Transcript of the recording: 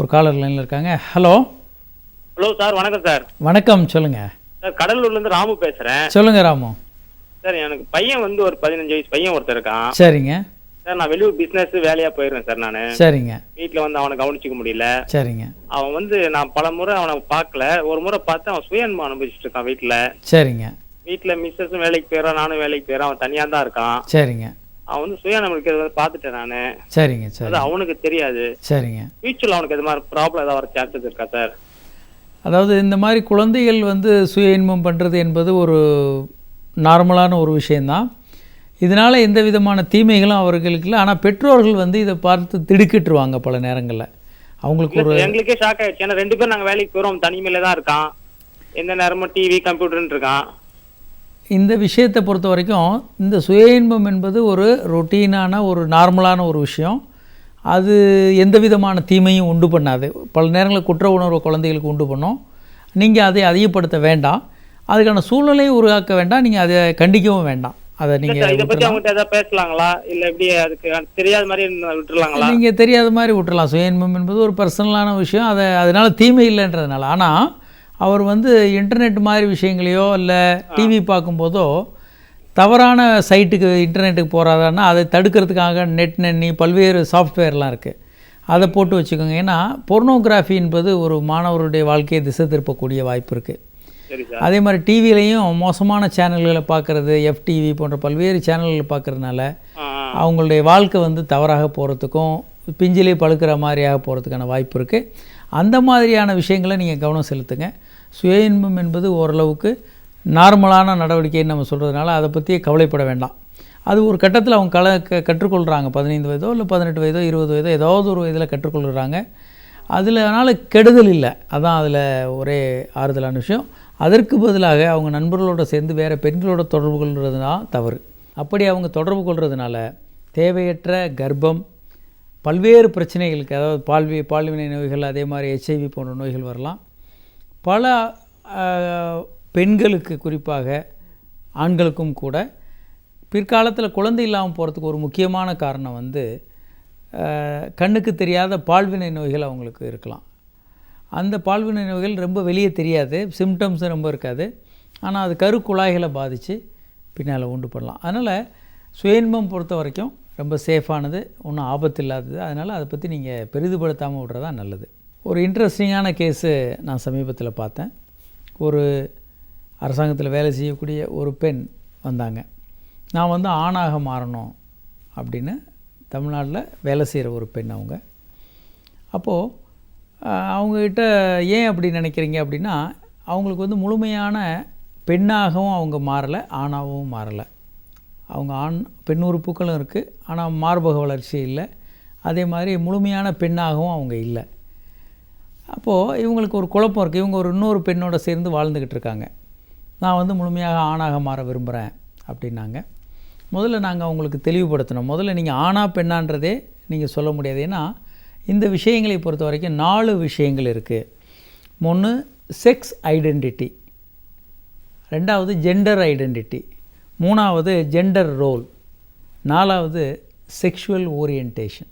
ஒரு காலர் லைனில் இருக்காங்க. ஹலோ ஹலோ சார் வணக்கம் சார் வணக்கம் சொல்லுங்கள் சார் கடலூர்லேருந்து ராமு பேசுகிறேன் சொல்லுங்கள் ராமு. சார் எனக்கு பையன் வந்து ஒரு பதினஞ்சு வயசு பையன் ஒருத்தர் இருக்கான். சரிங்க. சார் நான் வெளியூர் பிஸ்னஸ் வேலையாக போயிடுறேன் சார் நான். சரிங்க. வீட்டில் வந்து அவனை கவனிச்சிக்க முடியல. சரிங்க. அவன் வந்து நான் பல முறை அவனை பார்க்கல. ஒரு முறை பார்த்து அவன் சுயன்பம் அனுபவிச்சுட்டு இருக்கான் வீட்டில் சரிங்க. வீட்டில் மிஸ்ஸஸும் வேலைக்கு போயிடறான் நானும் வேலைக்கு போயிடறேன். அவன் தனியாக தான் இருக்கான். சரிங்க. அவன் வந்து சுய அனுபவிக்கிறத வந்து பார்த்துட்டேன் நான். சரிங்க சரி அது அவனுக்கு தெரியாது. சரிங்க. ஃபியூச்சரில் அவனுக்கு இது மாதிரி ப்ராப்ளம் ஏதாவது வர சான்சஸ் இருக்கா சார் அதாவது இந்த மாதிரி குழந்தைகள் வந்து சுய இன்பம் பண்ணுறது என்பது ஒரு நார்மலான ஒரு விஷயந்தான் இதனால் எந்த விதமான தீமைகளும் அவர்களுக்கு இல்லை ஆனால் பெற்றோர்கள் வந்து இதை பார்த்து திடுக்கிட்டுருவாங்க பல நேரங்களில். அவங்களுக்கு ஒரு எங்களுக்கே ஷாக் ஆயிடுச்சு. ஏன்னா ரெண்டு பேரும் நாங்கள் வேலைக்கு போயிடும் தனிமையில தான் இருக்கான். எந்த நேரமும் டிவி கம்ப்யூட்டர்னு இருக்கான். இந்த விஷயத்தை பொறுத்த வரைக்கும் இந்த சுய இன்பம் என்பது ஒரு ரொட்டீனான ஒரு நார்மலான ஒரு விஷயம். அது எந்த விதமான தீமையும் உண்டு பண்ணாது. பல நேரங்களில் குற்ற உணர்வு குழந்தைகளுக்கு உண்டு பண்ணும். நீங்கள் அதை அதிகப்படுத்த வேண்டாம். அதுக்கான சூழ்நிலையை உருவாக்க வேண்டாம். நீங்கள் அதை கண்டிக்கவும் வேண்டாம். அதை சார், இதை நீங்கள் பத்தி அவங்ககிட்ட ஏதாவது பேசலாங்களா? இல்ல எப்படி அதுக்கு தெரியாத மாதிரி விட்டுறலாங்களா? நீங்கள் தெரியாத மாதிரி விட்டுறலாம். சுய இன்பம் என்பது ஒரு பர்சனலான விஷயம். அதை அதனால் தீமை இல்லைன்றதுனால. ஆனால் அவர் வந்து இன்டர்நெட் மாதிரி விஷயங்களையோ இல்லை டிவி பார்க்கும்போதோ தவறான சைட்டுக்கு இன்டர்நெட்டுக்கு போகிறாதான்னா அதை தடுக்கிறதுக்காக நெட் நெண்ணி பல்வேறு சாஃப்ட்வேர்லாம் இருக்குது அதை போட்டு வச்சுக்கோங்க. ஏன்னா பொர்னோகிராஃபி என்பது ஒரு மாணவருடைய வாழ்க்கையை திசை திருப்பக்கூடிய வாய்ப்பு இருக்குது அதே மாதிரி டிவிலையும் மோசமான சேனல்களை பார்க்குறது எஃப்டிவி போன்ற பல்வேறு சேனல்களை பார்க்குறதுனால. அவங்களுடைய வாழ்க்கை வந்து தவறாக போகிறதுக்கும் பிஞ்சிலே பழுக்கிற மாதிரியாக போகிறதுக்கான வாய்ப்பு இருக்குது அந்த மாதிரியான விஷயங்களை நீங்கள் கவனம் செலுத்துங்க. சுய இன்பம் என்பது ஓரளவுக்கு நார்மலான நடவடிக்கைன்னு நம்ம சொல்கிறதுனால அதை பற்றியே கவலைப்பட வேண்டாம். அது ஒரு கட்டத்தில் அவங்க கல க கற்றுக்கொள்கிறாங்க பதினைந்து வயதோ இல்லை பதினெட்டு வயதோ இருபது வயதோ ஏதாவது ஒரு வயதில் கற்றுக்கொள்கிறாங்க அதில் அதனால் கெடுதல் இல்லை. அதான் அதில் ஒரே ஆறுதலான விஷயம். அதற்கு பதிலாக அவங்க நண்பர்களோட சேர்ந்து வேறு பெண்களோட தொடர்பு கொள்கிறதுனா தவறு. அப்படி அவங்க தொடர்பு கொள்கிறதுனால தேவையற்ற கர்ப்பம் பல்வேறு பிரச்சனைகளுக்கு அதாவது பால்வி பால்வினை நோய்கள் அதே மாதிரி ஹெச்ஐவி போன்ற நோய்கள் வரலாம். பல பெண்களுக்கு குறிப்பாக ஆண்களுக்கும் கூட பிற்காலத்தில் குழந்தை இல்லாமல் போகிறதுக்கு ஒரு முக்கியமான காரணம் வந்து கண்ணுக்கு தெரியாத பால்வினை நோய்கள் அவங்களுக்கு இருக்கலாம். அந்த பால்வினை நோய்கள் ரொம்ப வெளியே தெரியாது சிம்டம்ஸ் ரொம்ப இருக்காது. ஆனால் அது கரு குழாய்களை பாதித்து பின்னால் உண்டு பண்ணலாம் அதனால் சுயன்பம் பொறுத்த வரைக்கும் ரொம்ப சேஃபானது ஒன்றும் ஆபத்து இல்லாதது அதனால் அதை பற்றி நீங்கள் பெரிதுபடுத்தாமல் விட்றதா நல்லது. ஒரு இன்ட்ரெஸ்டிங்கான கேஸு நான் சமீபத்தில் பார்த்தேன். ஒரு அரசாங்கத்தில் வேலை செய்யக்கூடிய ஒரு பெண் வந்தாங்க. நான் வந்து ஆணாக மாறணும் அப்படின்னு தமிழ்நாட்டில் வேலை செய்கிற ஒரு பெண் அவங்க. அப்போது அவங்கக்கிட்ட ஏன் அப்படி நினைக்கிறீங்க அப்படின்னா அவங்களுக்கு வந்து முழுமையான பெண்ணாகவும் அவங்க மாறலை ஆணாகவும் மாறலை. அவங்க ஆண் பெண் உறுப்புகளும் இருக்குது ஆனால் மார்பக வளர்ச்சி இல்லை. அதே மாதிரி முழுமையான பெண்ணாகவும் அவங்க இல்லை. அப்போது இவங்களுக்கு ஒரு குழப்பம் இருக்குது இவங்க ஒரு இன்னொரு பெண்ணோட சேர்ந்து வாழ்ந்துக்கிட்டு இருக்காங்க. நான் வந்து முழுமையாக ஆணாக மாற விரும்புகிறேன் அப்படின்னாங்க. முதல்ல நாங்கள் அவங்களுக்கு தெளிவுபடுத்தணும். முதல்ல நீங்கள் ஆணா பெண்ணான்றதே நீங்கள் சொல்ல முடியாது. ஏன்னா இந்த விஷயங்களை பொறுத்த வரைக்கும் நாலு விஷயங்கள் இருக்குது ஒன்று செக்ஸ் ஐடென்டிட்டி ரெண்டாவது ஜெண்டர் ஐடென்டிட்டி மூணாவது ஜெண்டர் ரோல் நாலாவது செக்ஷுவல் ஓரியன்டேஷன்